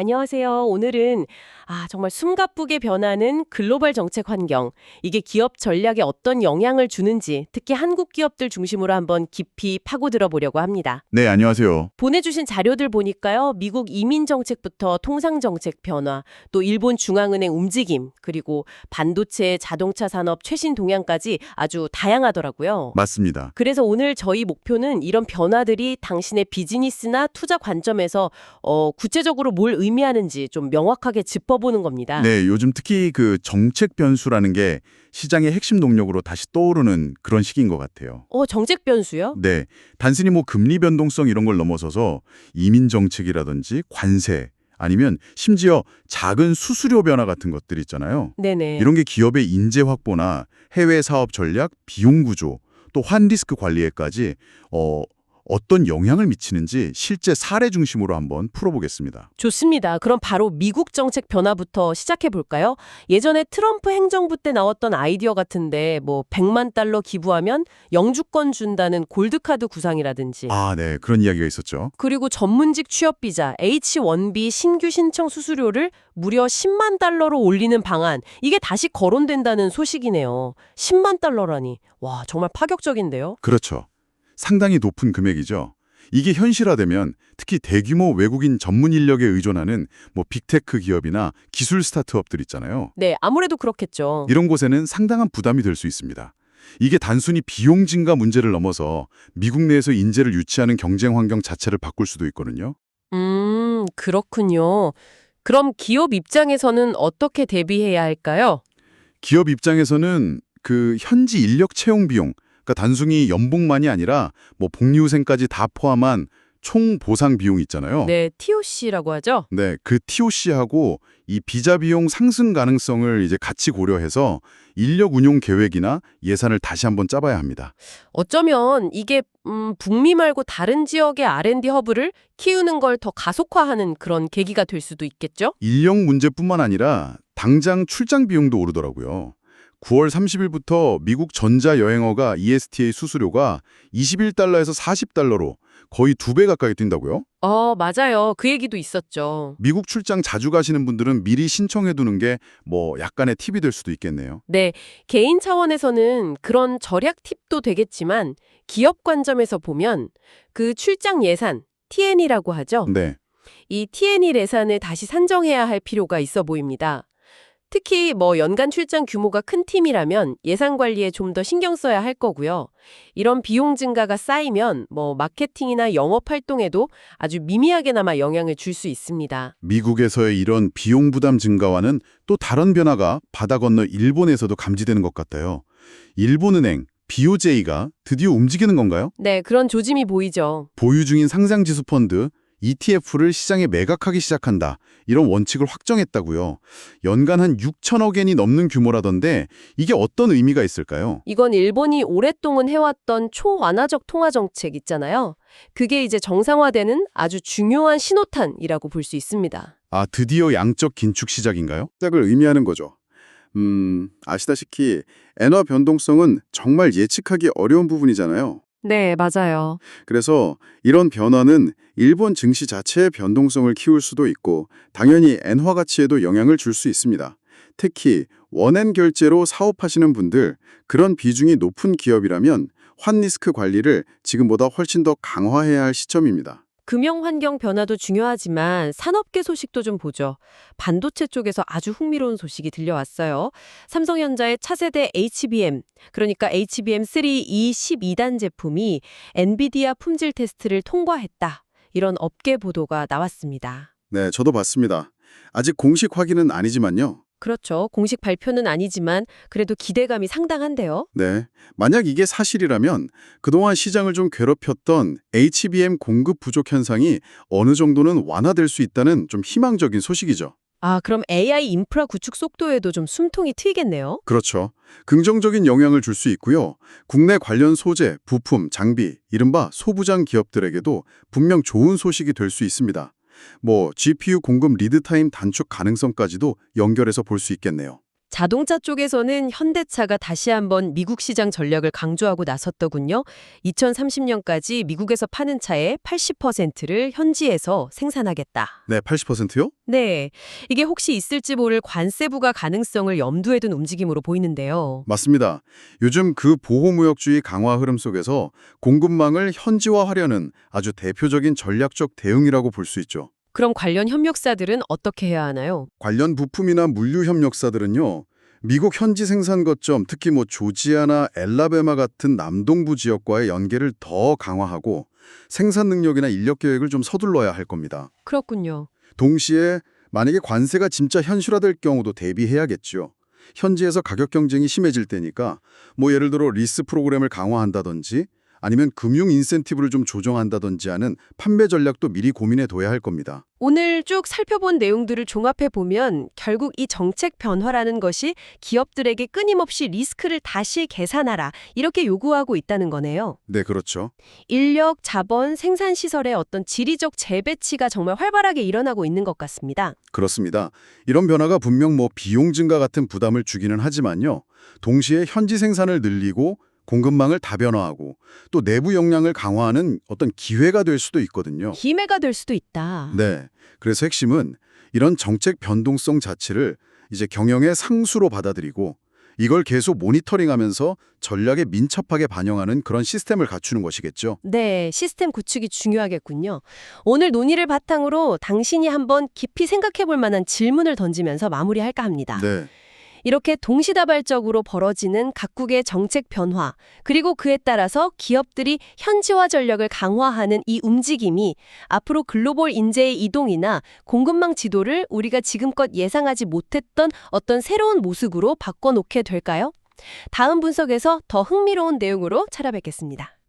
안녕하세요. 오늘은 아, 정말 숨가쁘게 변하는 글로벌 정책 환경. 이게 기업 전략에 어떤 영향을 주는지 특히 한국 기업들 중심으로 한번 깊이 파고들어 보려고 합니다. 네, 안녕하세요. 보내주신 자료들 보니까요. 미국 이민 정책부터 통상 정책 변화, 또 일본 중앙은행 움직임, 그리고 반도체 자동차 산업 최신 동향까지 아주 다양하더라고요. 맞습니다. 그래서 오늘 저희 목표는 이런 변화들이 당신의 비즈니스나 투자 관점에서 어, 구체적으로 뭘 의미 하는지 좀 명확하게 짚어보는 겁니다. 네, 요즘 특히 그 정책 변수라는 게 시장의 핵심 동력으로 다시 떠오르는 그런 시기인 것 같아요. 어, 정책 변수요? 네, 단순히 뭐 금리 변동성 이런 걸 넘어서서 이민 정책이라든지 관세 아니면 심지어 작은 수수료 변화 같은 것들 있잖아요. 네네. 이런 게 기업의 인재 확보나 해외 사업 전략, 비용 구조, 또 환 리스크 관리에까지 어, 어떤 영향을 미치는지 실제 사례 중심으로 한번 풀어보겠습니다. 좋습니다. 그럼 바로 미국 정책 변화부터 시작해 볼까요? 예전에 트럼프 행정부 때 나왔던 아이디어 같은데 뭐 100만 달러 기부하면 영주권 준다는 골드카드 구상이라든지 아, 네, 그런 이야기가 있었죠. 그리고 전문직 취업 비자 H1B 신규 신청 수수료를 무려 10만 달러로 올리는 방안. 이게 다시 거론된다는 소식이네요. 10만 달러라니. 와, 정말 파격적인데요. 그렇죠. 상당히 높은 금액이죠. 이게 현실화되면 특히 대규모 외국인 전문 인력에 의존하는 뭐 빅테크 기업이나 기술 스타트업들 있잖아요. 네, 아무래도 그렇겠죠. 이런 곳에는 상당한 부담이 될 수 있습니다. 이게 단순히 비용 증가 문제를 넘어서 미국 내에서 인재를 유치하는 경쟁 환경 자체를 바꿀 수도 있거든요. 음, 그렇군요. 그럼 기업 입장에서는 어떻게 대비해야 할까요? 기업 입장에서는 그 현지 인력 채용 비용, 그러니까 단순히 연봉만이 아니라 뭐 복리후생까지 다 포함한 총 보상 비용 있잖아요. 네, TOC라고 하죠. 네, 그 TOC하고 이 비자 비용 상승 가능성을 이제 같이 고려해서 인력 운용 계획이나 예산을 다시 한번 짜봐야 합니다. 어쩌면 이게 음, 북미 말고 다른 지역의 R&D 허브를 키우는 걸 더 가속화하는 그런 계기가 될 수도 있겠죠? 인력 문제뿐만 아니라 당장 출장 비용도 오르더라고요. 9월 30일부터 미국 전자여행어가 ESTA 수수료가 21달러에서 40달러로 거의 두 배 가까이 뛴다고요? 어, 맞아요. 그 얘기도 있었죠. 미국 출장 자주 가시는 분들은 미리 신청해 두는 게 뭐 약간의 팁이 될 수도 있겠네요. 네, 개인 차원에서는 그런 절약 팁도 되겠지만 기업 관점에서 보면 그 출장 예산, TN이라고 하죠. 네. 이 TNE 예산을 다시 산정해야 할 필요가 있어 보입니다. 특히 뭐 연간 출장 규모가 큰 팀이라면 예산 관리에 좀 더 신경 써야 할 거고요. 이런 비용 증가가 쌓이면 뭐 마케팅이나 영업 활동에도 아주 미미하게나마 영향을 줄 수 있습니다. 미국에서의 이런 비용 부담 증가와는 또 다른 변화가 바다 건너 일본에서도 감지되는 것 같아요. 일본은행 BOJ가 드디어 움직이는 건가요? 네, 그런 조짐이 보이죠. 보유 중인 상장지수 펀드 ETF를 시장에 매각하기 시작한다. 이런 원칙을 확정했다고요. 연간 한 6천억 엔이 넘는 규모라던데 이게 어떤 의미가 있을까요? 이건 일본이 오랫동안 해왔던 초완화적 통화 정책 있잖아요. 그게 이제 정상화되는 아주 중요한 신호탄이라고 볼 수 있습니다. 아, 드디어 양적 긴축 시작인가요? 시작을 의미하는 거죠. 음, 아시다시피 엔화 변동성은 정말 예측하기 어려운 부분이잖아요. 네, 맞아요. 그래서 이런 변화는 일본 증시 자체의 변동성을 키울 수도 있고 당연히 엔화 가치에도 영향을 줄 수 있습니다. 특히 원엔 결제로 사업하시는 분들 그런 비중이 높은 기업이라면 환 리스크 관리를 지금보다 훨씬 더 강화해야 할 시점입니다. 금융 환경 변화도 중요하지만 산업계 소식도 좀 보죠. 반도체 쪽에서 아주 흥미로운 소식이 들려왔어요. 삼성전자의 차세대 HBM, 그러니까 HBM3E 12단 제품이 엔비디아 품질 테스트를 통과했다. 이런 업계 보도가 나왔습니다. 네, 저도 봤습니다. 아직 공식 확인은 아니지만요. 그렇죠. 공식 발표는 아니지만 그래도 기대감이 상당한데요. 네. 만약 이게 사실이라면 그동안 시장을 좀 괴롭혔던 HBM 공급 부족 현상이 어느 정도는 완화될 수 있다는 좀 희망적인 소식이죠. 아, 그럼 AI 인프라 구축 속도에도 좀 숨통이 트이겠네요. 그렇죠. 긍정적인 영향을 줄 수 있고요. 국내 관련 소재, 부품, 장비, 이른바 소부장 기업들에게도 분명 좋은 소식이 될 수 있습니다. 뭐 GPU 공급 리드타임 단축 가능성까지도 연결해서 볼 수 있겠네요. 자동차 쪽에서는 현대차가 다시 한번 미국 시장 전략을 강조하고 나섰더군요. 2030년까지 미국에서 파는 차의 80%를 현지에서 생산하겠다. 네, 80%요? 네, 이게 혹시 있을지 모를 관세 부과 가능성을 염두에 둔 움직임으로 보이는데요. 맞습니다. 요즘 그 보호무역주의 강화 흐름 속에서 공급망을 현지화하려는 아주 대표적인 전략적 대응이라고 볼 수 있죠. 그럼 관련 협력사들은 어떻게 해야 하나요? 관련 부품이나 물류 협력사들은요. 미국 현지 생산 거점, 특히 뭐 조지아나 엘라베마 같은 남동부 지역과의 연계를 더 강화하고 생산 능력이나 인력 계획을 좀 서둘러야 할 겁니다. 그렇군요. 동시에 만약에 관세가 진짜 현실화될 경우도 대비해야겠죠. 현지에서 가격 경쟁이 심해질 때니까 뭐 예를 들어 리스 프로그램을 강화한다든지 아니면 금융 인센티브를 좀 조정한다든지 하는 판매 전략도 미리 고민해 둬야 할 겁니다. 오늘 쭉 살펴본 내용들을 종합해 보면 결국 이 정책 변화라는 것이 기업들에게 끊임없이 리스크를 다시 계산하라 이렇게 요구하고 있다는 거네요. 네, 그렇죠. 인력, 자본, 생산 시설의 어떤 지리적 재배치가 정말 활발하게 일어나고 있는 것 같습니다. 그렇습니다. 이런 변화가 분명 뭐 비용 증가 같은 부담을 주기는 하지만요. 동시에 현지 생산을 늘리고 공급망을 다변화하고 또 내부 역량을 강화하는 어떤 기회가 될 수도 있거든요. 기회가 될 수도 있다. 네. 그래서 핵심은 이런 정책 변동성 자체를 이제 경영의 상수로 받아들이고 이걸 계속 모니터링하면서 전략에 민첩하게 반영하는 그런 시스템을 갖추는 것이겠죠. 네, 시스템 구축이 중요하겠군요. 오늘 논의를 바탕으로 당신이 한번 깊이 생각해 볼 만한 질문을 던지면서 마무리할까 합니다. 네. 이렇게 동시다발적으로 벌어지는 각국의 정책 변화, 그리고 그에 따라서 기업들이 현지화 전략을 강화하는 이 움직임이 앞으로 글로벌 인재의 이동이나 공급망 지도를 우리가 지금껏 예상하지 못했던 어떤 새로운 모습으로 바꿔놓게 될까요? 다음 분석에서 더 흥미로운 내용으로 찾아뵙겠습니다.